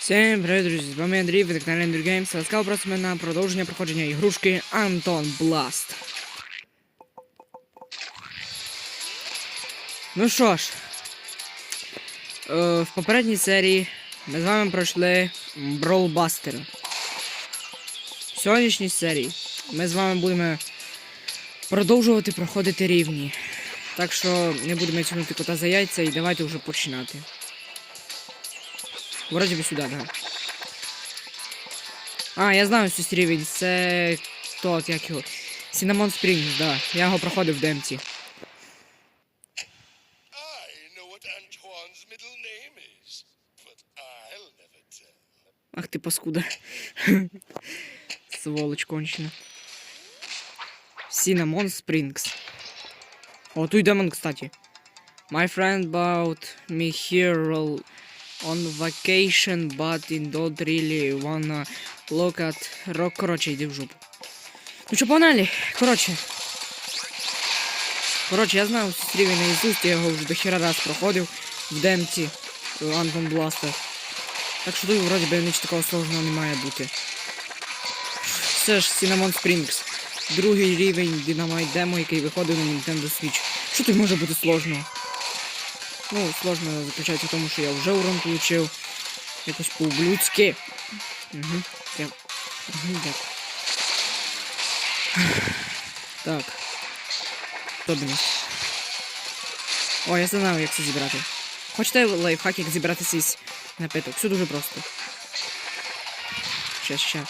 Всім привіт, друзі! З вами Андрій, ви на Andrew Games. Ласкаво просимо на продовження проходження ігрушки Антон Бласт. Ну що ж, е, в попередній серії ми з вами пройшли Бролбастер. В сьогоднішній серії ми з вами будемо продовжувати проходити рівні. Так що не будемо тягнути кота за яйця і давайте вже починати. Вроді би сюди, да. А, я знаю цей рівень, це тот, як його. Cinnamon Springs, да. Я його проходив в демці. I know what Antoine's middle name is, but I'll never tell. Ах ти паскуда. Сволоч кончена. Cinnamon Springs. О, тут демон, кстати. My friend bought me here all on vacation, but he don't really wanna look at rock. Короче, йди в жопу. Ну що, погнали? Короче. Короче, я знаю рівень наизусть, я його вже до хера раз проходив в демці Антон Бласта. Так що тут вроді би нічого такого сложного не має бути. Це ж Cinnamon Springs. Другий рівень Dynamite Demo, який виходив на Nintendo Switch. Що тут може бути сложного? Ну, сложно заключається в тому, що я вже урон получив. Якось по-ублюдськи. Угу. Я... Угу, дякую. Так. Тобі. О, я знаю, як це зібрати. Хочете лайфхак, як зібрати свій напиток? Все дуже просто. Щас, щас.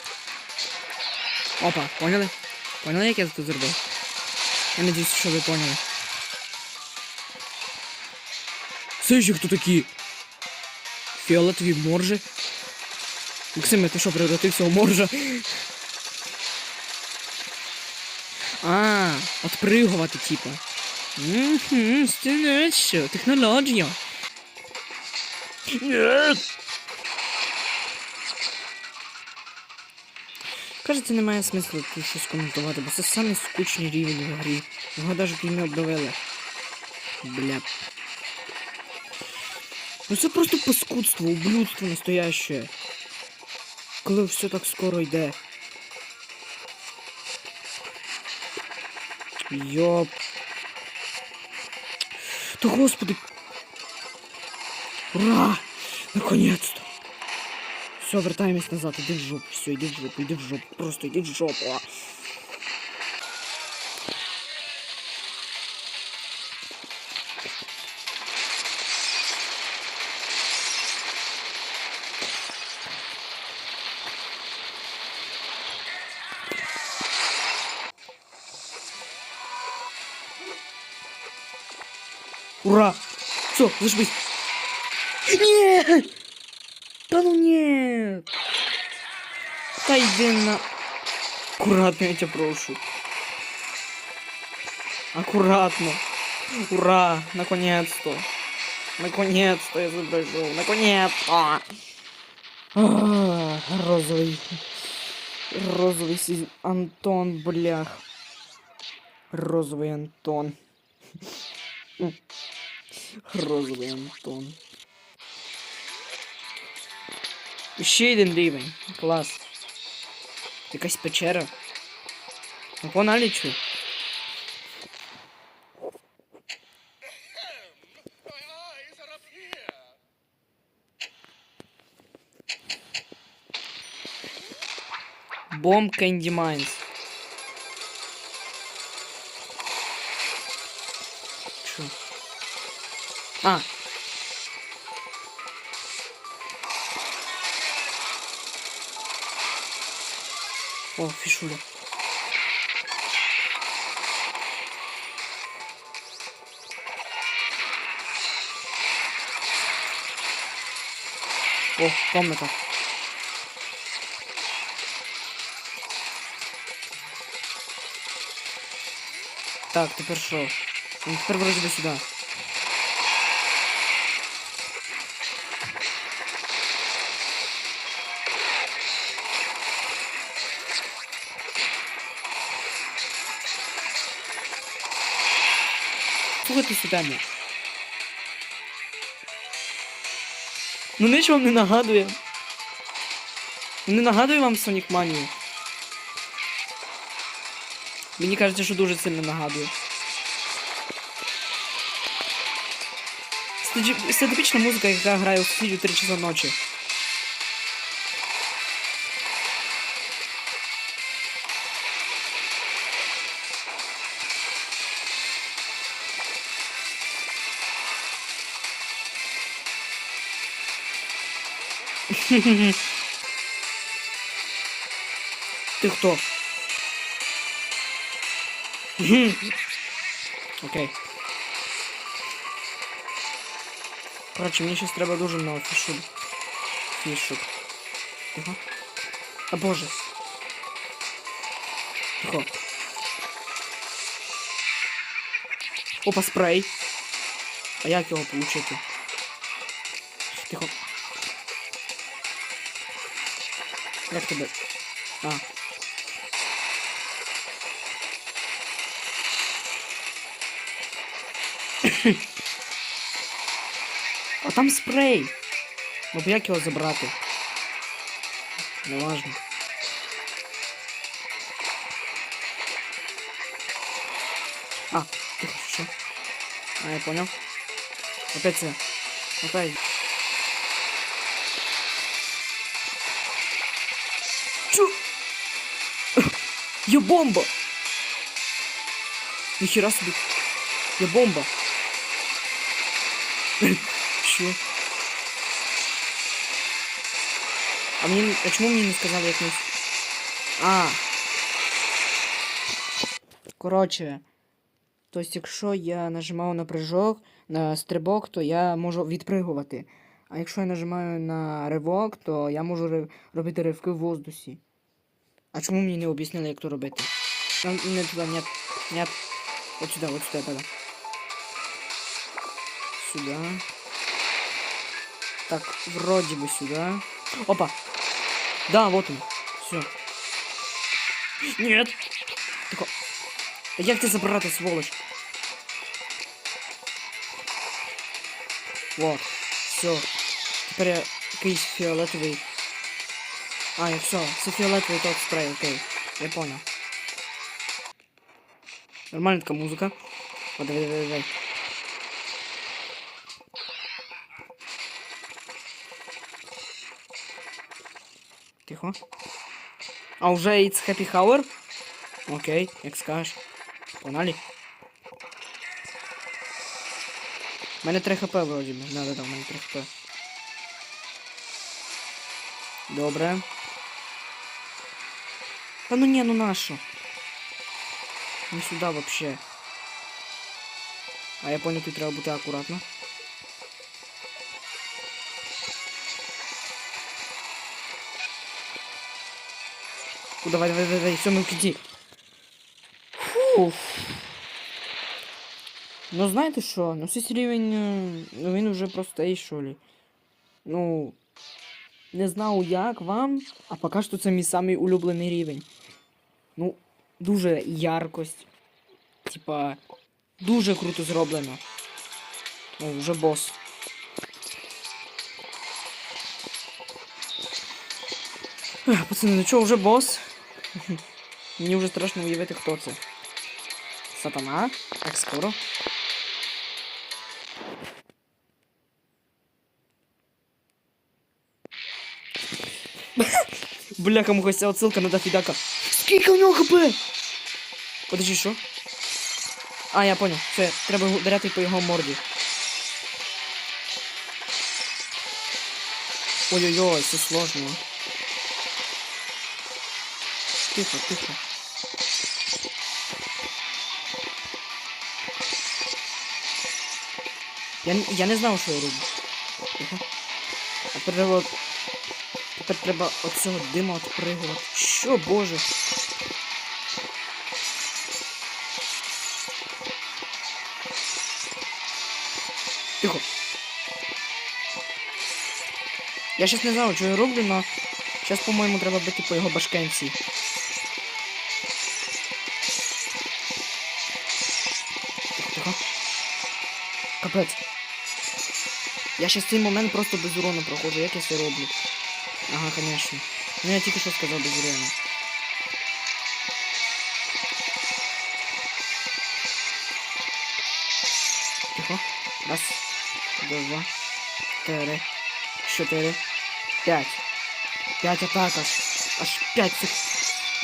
Опа, поняли? Поняли, як я тут зробив? Я надіюсь, що ви поняли. Це ще хто такі? Фіолетові моржі? Максиме, ти що, превратився у моржа? А, отпригувати, типа. Угу, що, технологія. Нет! Кажеться, немає смислу тут щось коментувати, бо це самий скучний рівень в грі. Його навіть не обновили. Бля. Ну це просто паскудство, ублюдство настояще. Коли все так скоро йде. Йоп. Та господи. Ура! Наконец-то! Все, вертаємось назад, іди в жопу, все, іди в жопу, іди в жопу, просто іди в жопу. Все, зажмись. Нет! Да ну нет! Да иди на... Аккуратно, я тебя прошу. Аккуратно. Ура! Наконец-то. Наконец-то я изображу. Наконец-то! А, Розовый. Розовый си- Антон, блях. Розовый Антон. Розовий Антон. Ще один рівень. Клас. Якась печера. Ну погнали чу. My eyes are up here. Бомб Candy Mines. А. О, фішуля. О, комната. Так, тепер що? Ну, тепер вроді сюди. Слухайте сюди, ну. Ну нічого вам не нагадує. Не нагадую вам Sonic Mania? Мені кажеться, що дуже сильно нагадує. Стеджі- Статипічна музика, яка грає у сусідів 3 часа ночі. Ти хто? Мгм. Окей. Коротше, мені щось треба дуже много фішок. Фішок. Тихо. А боже. Тихо. Опа, спрей. А як його получити? Тихо. Як тебе? А. А там спрей. Ну як його забрати? Неважно. А, тихо, що? А, я понял. Опять це. Опять. Я бомба! Нихера себе. Я бомба. Чё? А мне... А чему мне не сказали, як не... А. Коротше. Тобто, якщо я нажимаю на прыжок, на стрибок, то я можу відпригувати. А якщо я нажимаю на ривок, то я можу робити ривки в воздусі. А чому мені не об'яснили, як то робити? Нам не туди, нет, нет. От сюди, от сюди, да. Сюда. Так, вроде бы сюда. Опа! Да, вот он. Все. Нет! Тако. Та як ти забрати, сволоч? Вот. Все. Тепер я якийсь фіолетовий. А, я все. Це фіолетовий тот спрей, окей. Я понял. Нормальна така музика. О, давай, давай. Тихо. А уже it's happy hour? Окей, як скажеш. Погнали. У мене 3 хп вроді би. Да, да, у мене 3 хп. Добре. Та ну не, ну нашу. Не сюда вообще. А я понял, тут треба бути акуратно. Ну, давай, давай, давай, давай, все, ну иди. Фух. Ну знаєте що? Ну цей рівень, е, ну він вже простий, що ли. Ну. Не знаю як вам, а поки що це мій самий улюблений рівень. Ну, дуже яркость. Типа, дуже круто зроблено. Ну, вже бос. Ех, Пацани, ну чого, вже бос? Мені вже страшно уявити, хто це. Сатана? Так скоро. Бляха, муха, ця отсилка на Дафідака. Скільки у нього хп? Подожди, що? А, я понял. Все, треба ударяти по його морді. Ой-ой-ой, це сложно. Тихо, тихо. Я, я не знав, що я роблю. Тихо. А треба... Тепер треба от цього дима отпригувати. Що, боже? Тихо. Я щас не знаю, що я роблю, но зараз, по-моєму, треба бити по його башкенці. Тихо. Капець. Я щас цей момент просто без урону проходжу, як я це роблю. Ага, конечно. Ну я тільки що сказав без урона. Тихо. Раз, два, три, чотири, п'ять. П'ять атак аж. Аж п'ять цих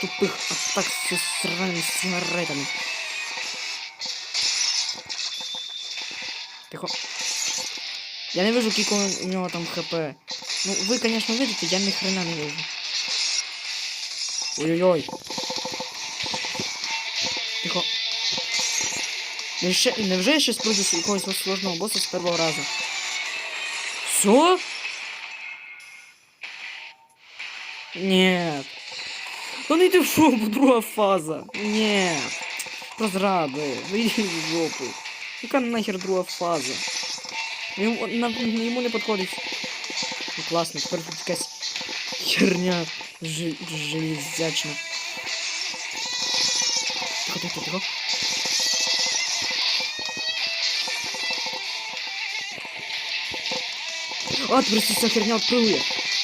тупих атак з сраними сигаретами. Тихо. Я не вижу, скільки у нього там хп. Ну, ви, конечно, видите, я ни хрена не вижу. Ой-ой-ой. Тихо. Ще, невже я ще спробую з якогось сложного боса з першого разу? Все? Нет. Ну не йди в шоу, друга фаза. Нет. Прозраби. Вийди в жопу. Яка нахер друга фаза? Йому, на, йому не підходить. Ну класно, тепер тут якась херня жи- железячна. Тихо, тихо, тихо. А, тепер ця херня відпрыгує.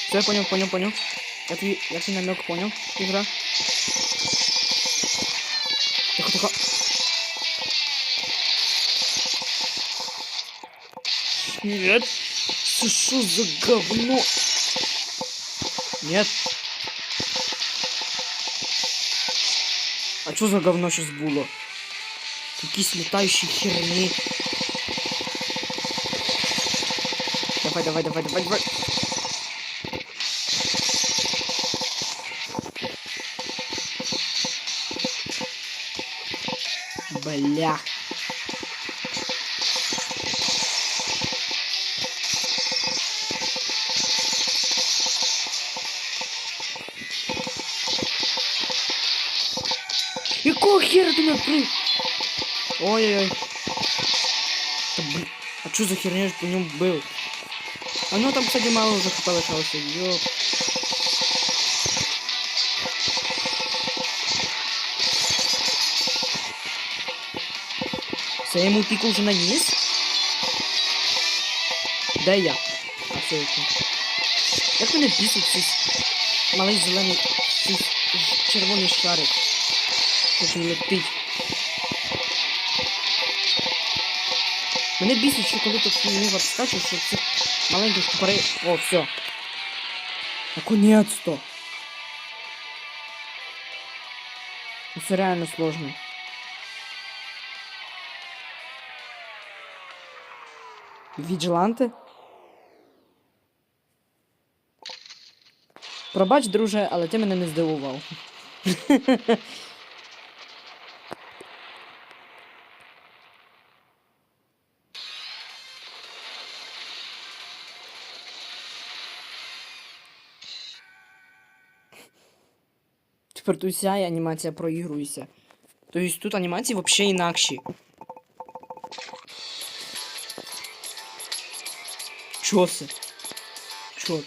Все, я понял, понял, понял. Я твій, я твій намек понял, ігра. Тихо, тихо. Нет. Це що за говно? Нет. А що за говно сейчас було? Якісь літаючі херні. Давай, давай, давай, давай, давай. Бля. Якого хера ти мене при... Ой-ой-ой. Та блін. А що за херня я ж по ньому бив? А ну там, кстати, мало уже хп лишалося. Йоп. Це я йому піку вже наніс? Де я? А все яке. Як мене бісить цей малий зелений цей ж- червоний шарик. Як він летить. Мене бісить, що коли тут не скачу, що цих маленьких тупорей... О, все. Наконец-то. Ну, Це реально сложно. Віджиланти? Пробач, друже, але ти мене не здивував. Тепер тут вся анімація проігрується. Тобто тут анімації взагалі інакші. Чо це? Чо?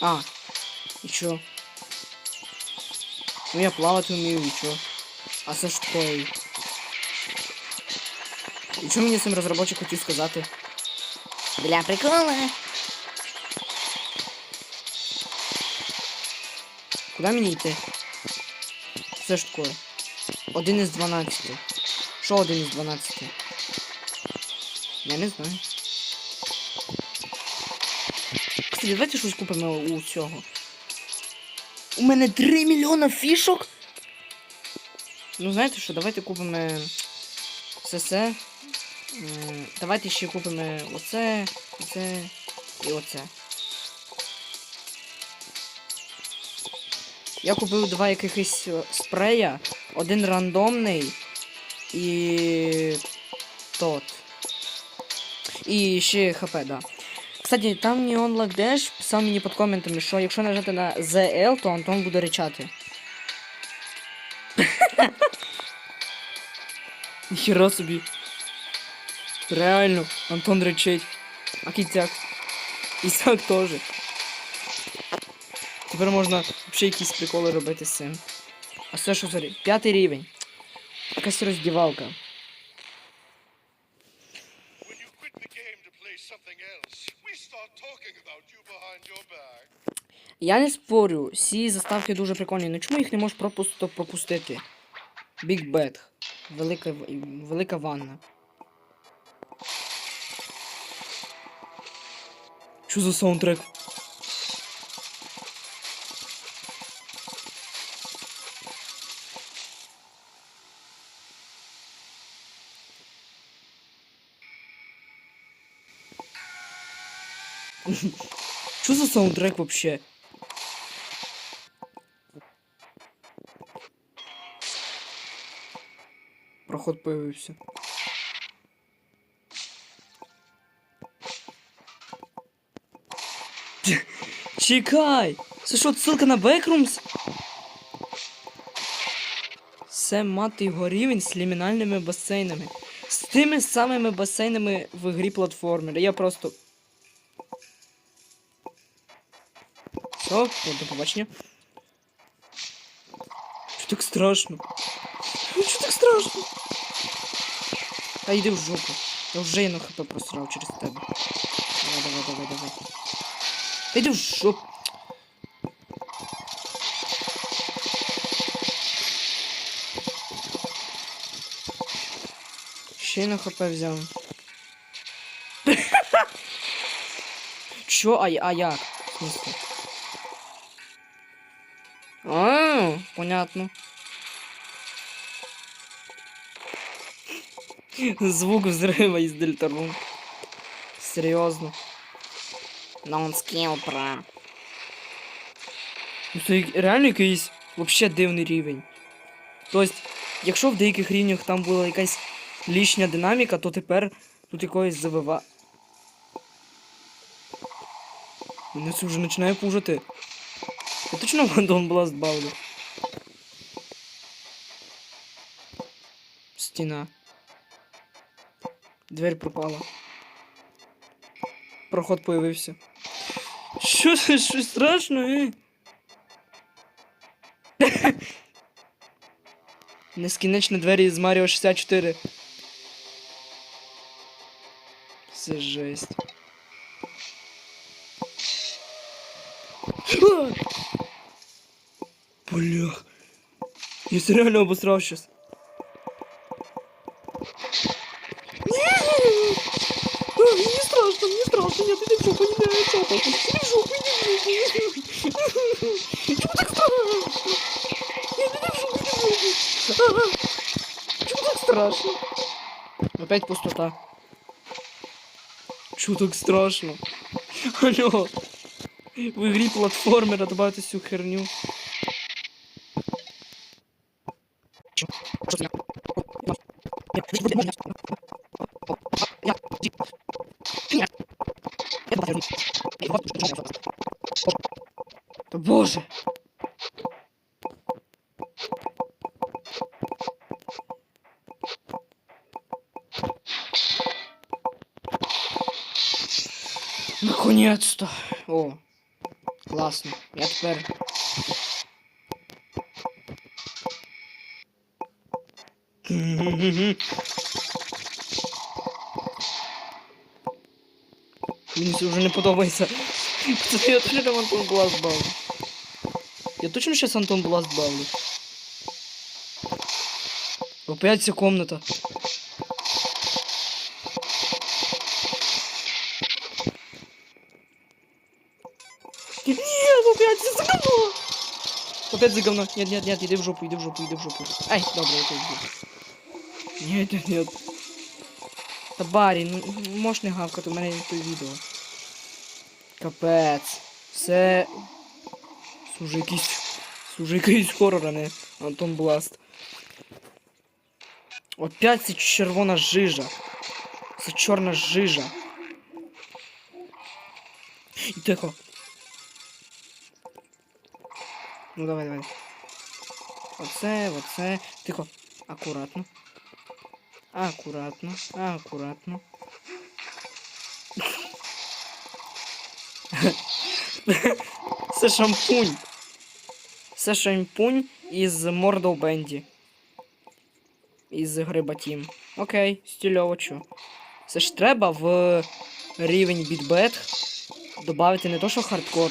А, і чо? Ну я плавати вмію, і чо? А це ж таке. І що мені цим розробочик хотів сказати? Для прикола. Куди мені йти? Це ж таке. Один із 12. Що один із 12? Я не знаю. Кстати, давайте щось купимо у цього. У мене 3 мільйона фішок. Ну, знаєте що, давайте купимо це все. М, Давайте ще купимо оце, оце і оце. Я купив два якихось е, спрея, один рандомний і тот. І ще ХП, да. Кстати, там Neon Lock Dash писав мені під коментами, що якщо нажати на ZL, то Антон буде ричати. Ніхера собі. Реально, Антон речить. А кітяк. Ісак теж. Тепер можна взагалі якісь приколи робити з цим. А це що за рі- П'ятий рівень. Якась роздівалка. Я не спорю, всі заставки дуже прикольні. Ну чому їх не можеш пропусто пропустити? Big Bad. Велика, велика ванна. Що за саундтрек? Що за саундтрек вообще? Проход появився. Чекай! Це що, ссылка на Backrooms? Це мати його рівень з лімінальними басейнами. З тими самими басейнами в грі платформер. Я просто. Все, до побачення. Що так страшно? Ну, Що так страшно? Та йди в жопу. Я вже на хп просрав через тебе. Давай, давай, давай, давай. Та йди в жопу. Ще й на хп взяв. Чо? А, а як? Понятно. Звук взрыва из Дельтарун. Серйозно. Non-skill про. Ну це реально якийсь вообще дивний рівень. Тобто, якщо в деяких рівнях там була якась лишня динаміка, то тепер тут якоїсь завива. Мене це вже починає пужити. Я точно Вандон Бласт бавлю. Стіна. Дверь пропала. Проход появився. Що це щось страшно, е? Нескінчені двері з Маріо 64. Це жесть. Блях. Я реально обосрав щас. Страшно? Опять пустота. Чего так страшно? Алло. В игре платформера добавить всю херню. Боже! Наконец-то! О, класно. Я тепер. Мені це вже не подобається. Це я точно Антон Бласт бавлю. Я точно сейчас Антон Бласт бавлю. Опять ця комната. Опять за говно. Нет, нет, нет, иди в жопу, иди в жопу, иди в жопу. Ай, добре, я тут Нет, нет, нет. Та Барі, ну можеш не гавкати, у мене не той відео. Капець. Це. Це вже якийсь. Це вже якийсь хорор, а не Антон Бласт. Опять ця червона жижа. Це чорна жижа. І тихо. Ну давай, давай. Оце, оце. Тихо. Акуратно. Акуратно, акуратно. Це шампунь. Це шампунь із Mortal Бенді. Із гриба Тім. Окей, стильово чо. Це ж треба в рівень бітбет додати не то, що хардкор,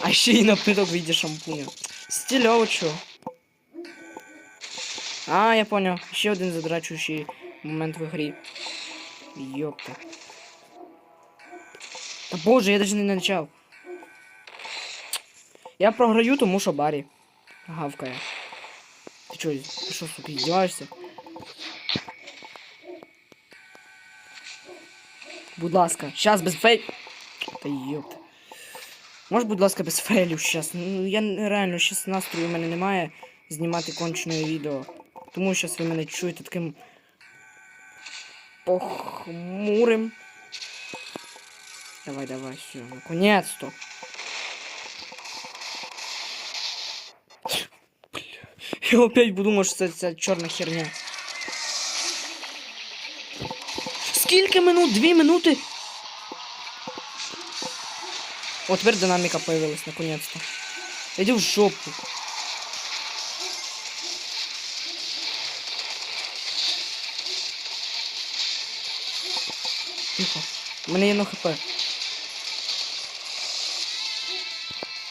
А ще й напиток в виде шампуня. Стильово чо. А, я понял. Ще один задрачуючий момент в грі. Йопта. Та боже, я даже не начав. Я програю, тому що Барі гавкає. Ти чо, ти що, сука, іздіваєшся? Будь ласка, щас без фейл. Та йопта. Може, будь ласка, без фейлів щас. Ну, я реально щас настрою в мене немає знімати кончене відео. Тому щас ви мене чуєте таким похмурим. Давай, давай, все, наконец-то. Я опять подумав, що це ця чорна херня. Скільки минут? Дві минути? О, тепер динаміка появилась, наконец-то. Иди в жопу. Тихо. У мене є на хп.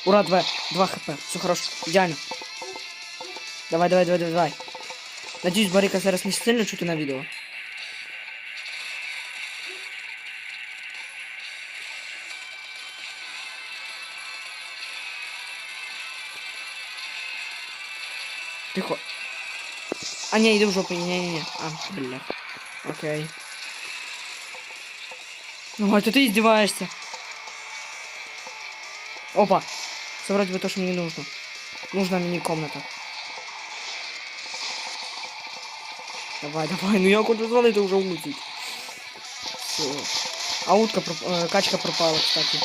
Ура, 2, 2 хп. Все хорошо. Идеально. Давай, давай, давай, давай, давай. Надіюсь, Барика зараз не сильно чути на відео. Тихо. А, не, иди в жопу, не-не-не. А, бля. Окей. Ну, это ты издеваешься. Опа. Вроде бы то, что мне нужно. Нужна мини-комната. Давай, давай, ну я хочу звалити уже улететь. Все. А утка, проп... э, качка пропала, кстати.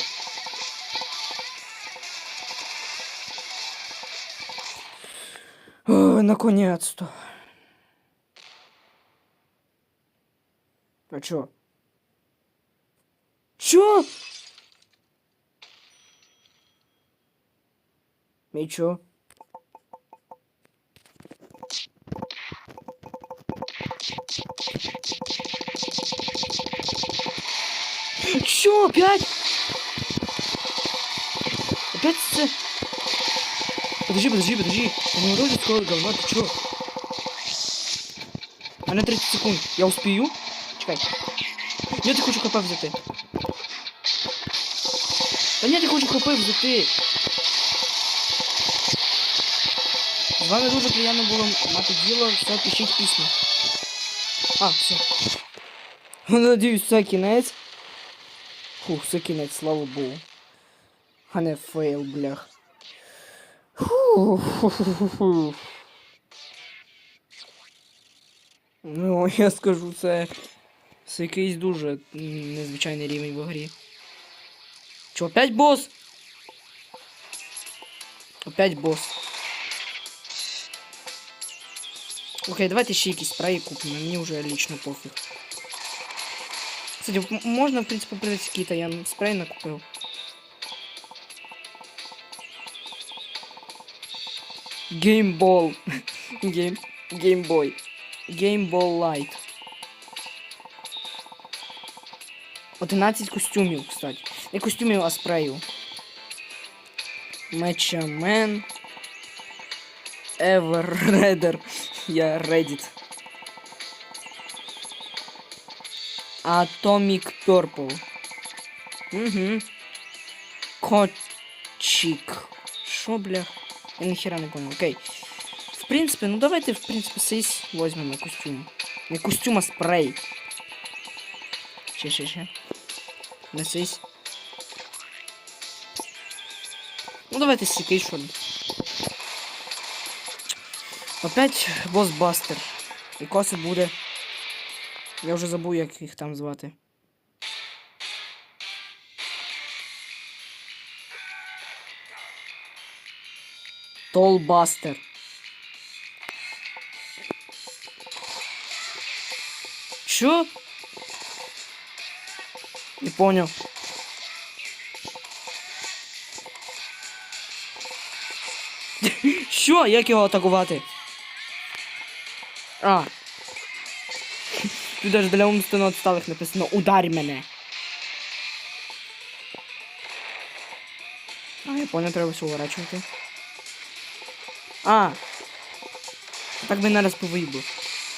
Наконец-то. А чё? Чё? И чё? Чё, опять? Опять. Подожди, подожди, подожди. Я не урожу скоро говно, ты чё? А на 30 секунд. Я успею? Чекай. Ні, ти хочу хп взяти. Та ні, ти хочу хп взяти. З вами дуже приємно було мати діло, все, пишіть письма. А, все. Надіюсь, це кінець. Фух, це кінець, слава Богу. А не фейл, блях. Ну, я скажу, це. Це якийсь дуже незвичайний рівень в грі. Чо, опять босс? Опять босс. Окей, давайте ще якісь спреї купимо, мені вже лично пофіг. Кстати, можна, в принципі, придати какие-то, я спрей накупив. Геймбол. Гейм... Геймбой. Геймбол Лайт. 11 костюмів, кстати. Не костюмів, а спрею. Мечамен. Эверредер. Я Reddit. Atomic Purple. Угу. Котчик. Шо, бля? Я нихера не понял. Окей. В принципе, ну давайте, в принципе, сись возьмем костюм. Не костюм, а спрей. Ще, ще, ще. Несись. Ну давайте сіки, що. Опять босс-бастер. І коси буде. Я вже забув, як їх там звати. Толбастер. Чё? Не понял. Що? Як його атакувати? А. Тут даже для умственно отсталих написано Ударь мене. А, я понял, треба все уворачувати. А! Так би нараз повиїбу.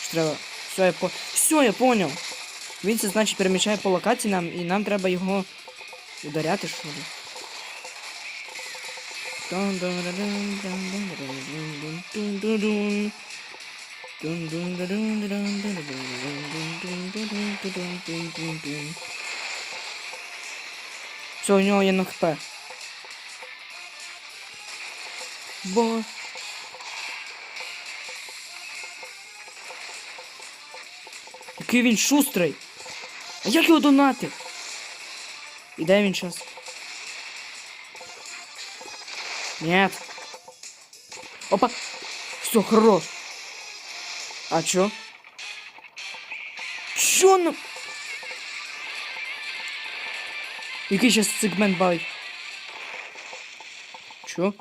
Що треба. Все, я по. Все, я понял. Він це значить переміщає по локації нам, і нам треба його ударяти, що ли. Все, у нього є на хп. Бо. Який він шустрий. А як його донати? І де він час? Нет. Опа. Все, хорош. А чё? Чё ну? Який сейчас сегмент бавить? Чё?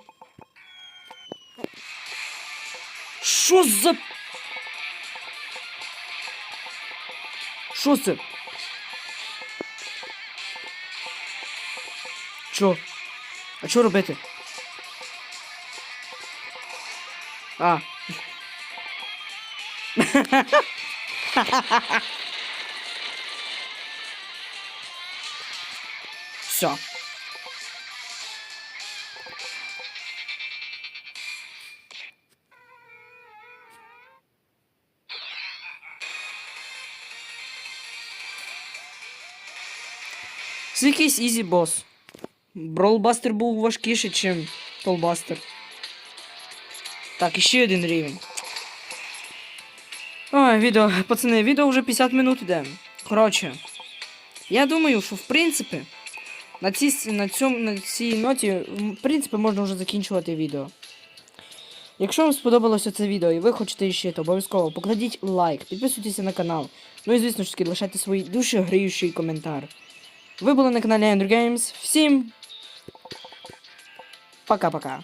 Що за... Що це? Що? А що робити? А. Все. Це якийсь ізі бос. Бролбастер був важкіший, ніж Толбастер. Так, іще один рівень. Ой, відео, пацани, відео вже 50 минут іде. Коротше, я думаю, що в принципі на цій, на цьому, на цій ноті, в принципі, можна вже закінчувати відео. Якщо вам сподобалося це відео і ви хочете ще, то обов'язково покладіть лайк, підписуйтесь на канал. Ну і звісно ж таки, лишайте свій душегріючий коментар. Ви були на каналі Andrew Games. Всім пока-пока.